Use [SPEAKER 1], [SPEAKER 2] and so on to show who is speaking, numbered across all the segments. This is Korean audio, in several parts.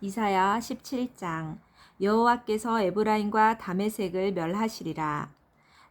[SPEAKER 1] 이사야 17장 여호와께서 에브라임과 다메색을 멸하시리라.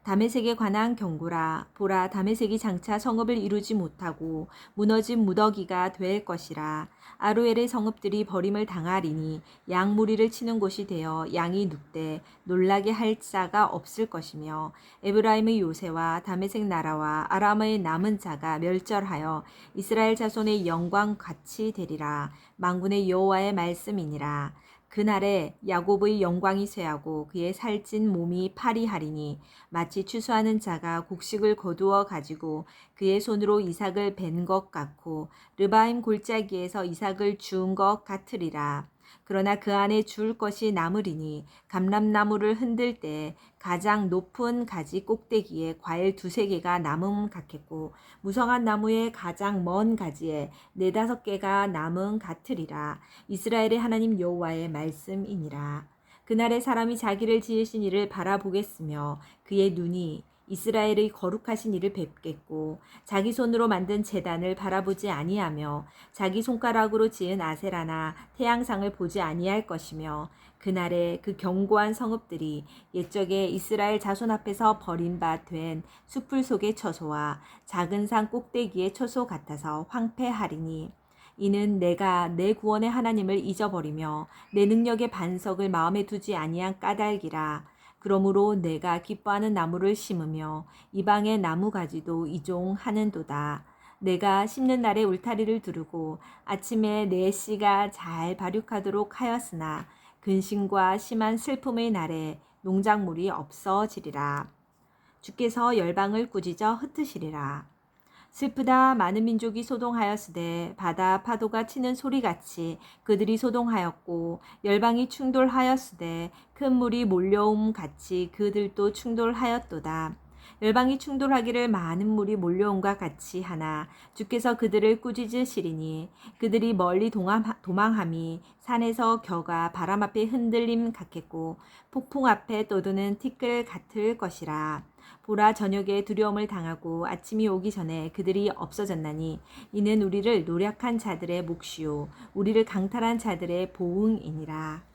[SPEAKER 1] 다메색에 관한 경고라. 보라 다메색이 장차 성읍을 이루지 못하고 무너진 무더기가 될 것이라. 아루엘의 성읍들이 버림을 당하리니 양 무리를 치는 곳이 되어 양이 눕되 놀라게 할 자가 없을 것이며 에브라임의 요새와 다메색 나라와 아람의 남은 자가 멸절하여 이스라엘 자손의 영광 같이 되리라. 망군의 여호와의 말씀이니라. 그날에 야곱의 영광이 쇠하고 그의 살찐 몸이 파리하리니 마치 추수하는 자가 곡식을 거두어 가지고 그의 손으로 이삭을 벤 것 같고 르바임 골짜기에서 이삭을 주운 것 같으리라. 그러나 그 안에 줄 것이 남으리니 감람나무를 흔들 때 가장 높은 가지 꼭대기에 과일 두세 개가 남음 같겠고 무성한 나무의 가장 먼 가지에 네다섯 개가 남음 같으리라. 이스라엘의 하나님 여호와의 말씀이니라. 그날에 사람이 자기를 지으신 이를 바라보겠으며 그의 눈이 이스라엘의 거룩하신 이를 뵙겠고 자기 손으로 만든 재단을 바라보지 아니하며 자기 손가락으로 지은 아세라나 태양상을 보지 아니할 것이며 그날에 그 견고한 성읍들이 옛적에 이스라엘 자손 앞에서 버림받된 숲풀 속의 처소와 작은 산 꼭대기의 처소 같아서 황폐하리니 이는 내가 내 구원의 하나님을 잊어버리며 내 능력의 반석을 마음에 두지 아니한 까닭이라 그러므로 내가 기뻐하는 나무를 심으며 이방의 나무 가지도 이종하는도다. 내가 심는 날에 울타리를 두르고 아침에 내 씨가 잘 발육하도록 하였으나 근심과 심한 슬픔의 날에 농작물이 없어지리라. 주께서 열방을 꾸짖어 흩으시리라. 슬프다 많은 민족이 소동하였으되 바다 파도가 치는 소리같이 그들이 소동하였고 열방이 충돌하였으되 큰 물이 몰려옴 같이 그들도 충돌하였도다. 열방이 충돌하기를 많은 물이 몰려온과 같이 하나 주께서 그들을 꾸짖으시리니 그들이 멀리 도망함이 산에서 겨가 바람 앞에 흔들림 같겠고 폭풍 앞에 떠도는 티끌 같을 것이라 보라 저녁에 두려움을 당하고 아침이 오기 전에 그들이 없어졌나니 이는 우리를 노력한 자들의 몫이요 우리를 강탈한 자들의 보응이니라